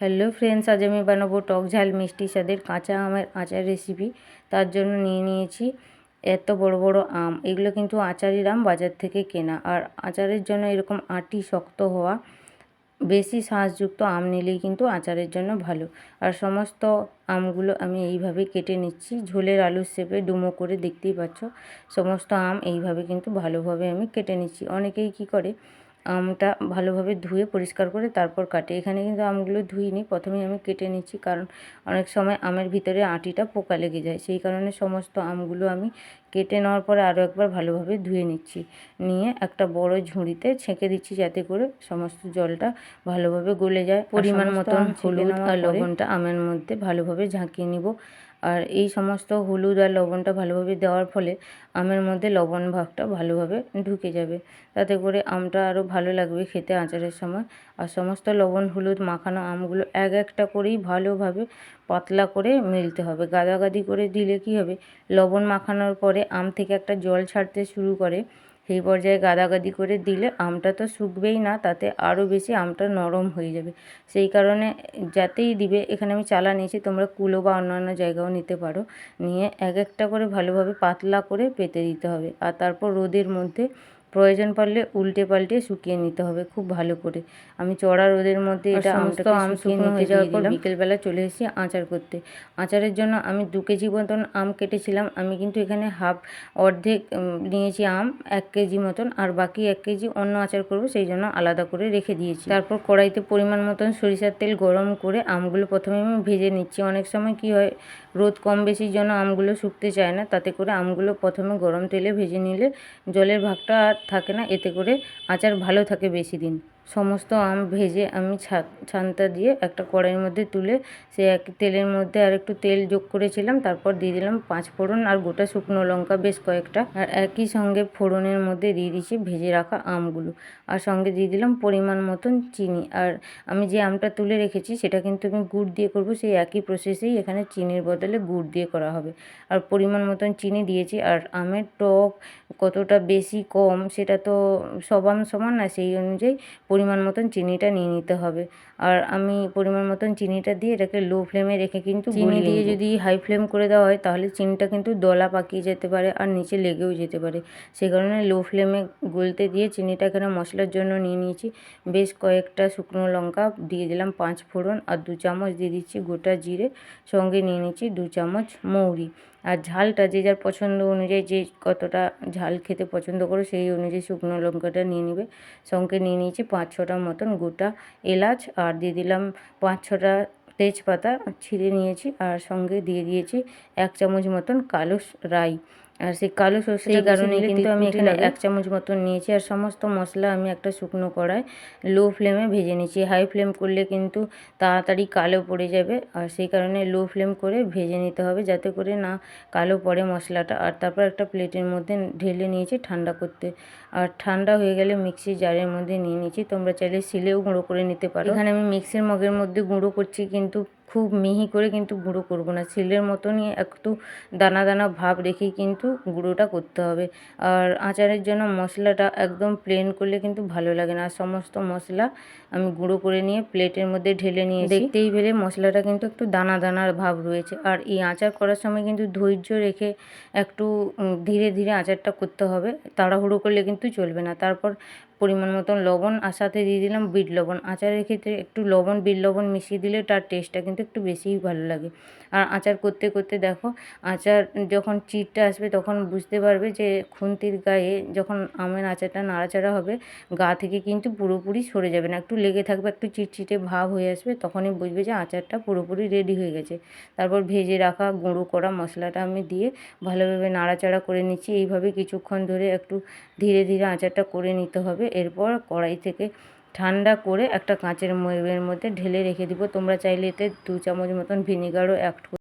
Hello friends, আজ আমি বানাবো টক ঝাল মিষ্টি স্বাদের কাঁচা আমের আচার রেসিপি তার জন্য নিয়ে নিয়েছি এত বড় বড় আম। এগুলো কিন্তু আচারের আম বাজার থেকে কেনা। আর আচারের জন্য এরকম আটি শক্ত হওয়া, বেশি শাঁসযুক্ত আম নিলেই কিন্তু আচারের জন্য ভালো। আর সমস্ত আমগুলো আমি এইভাবে কেটে নিচ্ছি। ঝোলের আলুর শেপে ডুমো করে দেখতেই পাচ্ছ, সমস্ত আম এইভাবে কিন্তু ভালোভাবে আমি কেটে নিচ্ছি। অনেকেই কি করে আমটা ভালোভাবে ধুয়ে পরিষ্কার করে তারপর কাটে। এখানে কিন্তু আমগুলো ধুইনি। প্রথমেই আমি কেটে নিচ্ছি কারণ অনেক সময় আমের ভিতরে আটিটা পোকা লেগে যায়। সেই কারণে সমস্ত আমগুলো আমি কেটে নেওয়ার পরে আরও একবার ভালোভাবে ধুয়ে নিচ্ছি। নিয়ে একটা বড় ঝুড়িতে ছেঁকে দিচ্ছি যাতে করে সমস্ত জলটা ভালোভাবে গলে যায়। পরিমাণ মতন হলুদ আর লবণটা আমের মধ্যে ভালোভাবে ঝাঁকিয়ে নিব। আর এই সমস্ত হলুদ আর লবণটা ভালোভাবে দেওয়ার ফলে আমের মধ্যে লবণ ভাগটা ভালোভাবে ঢুকে যাবে। তাতে করে আমটা আরও ভালো লাগবে খেতে আচারের সময়। আর সমস্ত লবণ, হলুদ, মাখানো আমগুলো এক একটা করেই ভালোভাবে পাতলা করে মিলতে হবে। গাদাগাদি করে দিলে কি হবে? লবণ মাখানোর পরে আম থেকে একটা জল ছাড়তে শুরু করে। সেই পর্যায়ে গাদাগাদি করে দিলে আমটা তো শুকবেই না, তাতে আরও বেশি আমটা নরম হয়ে যাবে। সেই কারণে যাতেই দিবে, এখানে আমি চালা নিয়েছি, তোমরা কুলো বা অন্যান্য জায়গাও নিতে পারো। নিয়ে এক একটা করে ভালোভাবে পাতলা করে পেতে দিতে হবে। আর তারপর রোদের মধ্যে প্রয়োজন পড়লে উল্টে পাল্টে শুকিয়ে নিতে হবে খুব ভালো করে। আমি চড়া রোদের মধ্যে এটা সমস্ত আম শুকনো হয়ে যাওয়ার পর বিকেলবেলা চলে এসেছি আচার করতে। আচারের জন্য আমি দু কেজি মতন আম কেটেছিলাম। আমি কিন্তু এখানে হাফ অর্ধেক নিয়েছি আম এক কেজি মতন। আর বাকি এক কেজি অন্য আচার করব সেই জন্য আলাদা করে রেখে দিয়েছি। তারপর কড়াইতে পরিমাণ মতন সরিষার তেল গরম করে আমগুলো প্রথমে আমি ভেজে নিচ্ছি। অনেক সময় কি হয় রোদ কম বেশির জন্য আমগুলো শুকতে চায় না। তাতে করে আমগুলো প্রথমে গরম তেলে ভেজে নিলে জলের ভাগটা আর থাকে না এতে করে আচার ভালো থাকে বেশি দিন। সমস্ত আম ভেজে আমি ছানটা দিয়ে একটা কড়াইয়ের মধ্যে তুলে সে এক তেলের মধ্যে আর একটু তেল যোগ করেছিলাম, তারপর দিয়ে দিলাম পাঁচ ফোড়ন আর গোটা শুকনো লঙ্কা বেশ কয়েকটা। আর একই সঙ্গে ফোড়নের মধ্যে দিয়ে দিয়েছি ভেজে রাখা আমগুলো। আর সঙ্গে দিয়ে দিলাম পরিমাণ মতন চিনি। আর আমি যে আমটা তুলে রেখেছি, সেটা কিন্তু আমি গুড় দিয়ে করব, সেই একই প্রসেসেই এখানে চিনির বদলে গুড় দিয়ে করা হবে। আর পরিমাণ মতন চিনি দিয়েছি, আর আমের টক কতটা বেশি কম, সেটা তো সবান সমান না, সেই অনুযায়ী পরিমাণ মতন চিনিটা নিয়ে নিতে হবে। আর আমি পরিমাণ মতন চিনিটা দিয়ে এটাকে লো ফ্লেমে রেখে কিন্তু চিনি দিয়ে যদি হাই ফ্লেম করে দেওয়া হয় তাহলে চিনিটা কিন্তু দলা পাকিয়ে যেতে পারে আর নিচে লেগেও যেতে পারে। সেই কারণে লো ফ্লেমে গলতে দিয়ে চিনিটা এখানে মশলার জন্য নিয়ে নিয়েছি। বেশ কয়েকটা শুকনো লঙ্কা দিয়ে দিলাম পাঁচ ফোড়ন আর দু চামচ দিয়ে দিচ্ছি গোটা জিরে। সঙ্গে নিয়ে নিচ্ছি দু চামচ মৌরি। আর ঝালটা যে যার পছন্দ অনুযায়ী যে কতটা ঝাল খেতে পছন্দ করো সেই অনুযায়ী শুকনো লঙ্কাটা নিয়ে নেবে। সঙ্গে নিয়ে নিয়েছি পাঁচ ছটার মতন গোটা এলাচ আর দিয়ে দিলাম পাঁচ ছটা তেজপাতা, ছিঁড়ে নিয়েছি। আর সঙ্গে দিয়ে দিয়েছি এক চামচ মতন কালো রাই। আর সেই কালো সর্ষে সেই কারণে কিন্তু আমি এখানে এক চামচ মতন নিয়েছি আর সমস্ত মশলা আমি একটা শুকনো কড়াই লো ফ্লেমে ভেজে নিয়েছি। হাই ফ্লেম করলে কিন্তু তাড়াতাড়ি কালো পড়ে যাবে আর সেই কারণে লো ফ্লেম করে ভেজে নিতে হবে যাতে করে না কালো পড়ে মশলাটা। আর তারপর একটা প্লেটের মধ্যে ঢেলে নিয়েছি ঠান্ডা করতে। আর ঠান্ডা হয়ে গেলে মিক্সি জারের মধ্যে নিয়ে নিয়েছি। তোমরা চাইলে শিলেও গুঁড়ো করে নিতে পারো। এখানে আমি মিক্সির মগের মধ্যে গুঁড়ো করছি কিন্তু খুব মিহি করে কিন্তু গুঁড়ো করব না। শিলের মতনই একটু দানা দানা ভাব রেখেই কিন্তু গুঁড়োটা করতে হবে। আর আচারের জন্য মশলাটা একদম প্লেন করলে কিন্তু ভালো লাগে না। আর সমস্ত মশলা আমি গুঁড়ো করে নিয়ে প্লেটের মধ্যে ঢেলে নিয়ে দেখতেই পেলে মশলাটা কিন্তু একটু দানা দানার ভাব রয়েছে। আর এই আচার করার সময় কিন্তু ধৈর্য রেখে একটু ধীরে ধীরে আচারটা করতে হবে। তাড়াহুড়ো করলে কিন্তু চলবে না। তারপর পরিমাণ মতন লবণ আর সাথে দিয়ে দিলাম বিট লবণ। আচারের ক্ষেত্রে একটু লবণ, বিট লবণ মিশিয়ে দিলে তার টেস্টটা কিন্তু একটু বেশিই ভালো লাগে। আর আচার করতে করতে দেখো, আচার যখন চিটটা আসবে তখন বুঝতে পারবে যে খুন্তির গায়ে যখন আমের আচারটা নাড়াচাড়া হবে, গা থেকে কিন্তু পুরোপুরি সরে যাবে না। একটু লেগে থাকবে, একটু চিটচিটে ভাব হয়ে আসবে, তখনই বুঝবে যে আচারটা পুরোপুরি রেডি হয়ে গেছে। তারপর ভেজে রাখা গুঁড়ো করা মশলাটা আমি দিয়ে ভালোভাবে নাড়াচাড়া করে নিচ্ছি। এইভাবে কিছুক্ষণ ধরে একটু ধীরে ধীরে আচারটা করে নিতে হবে। এরপর কড়াই থেকে ঠান্ডা করে একটা কাঁচের ময়ের মধ্যে ঢেলে রেখে দিব। তোমরা চাইলে এতে দু চামচ মতন ভিনিগারও অ্যাড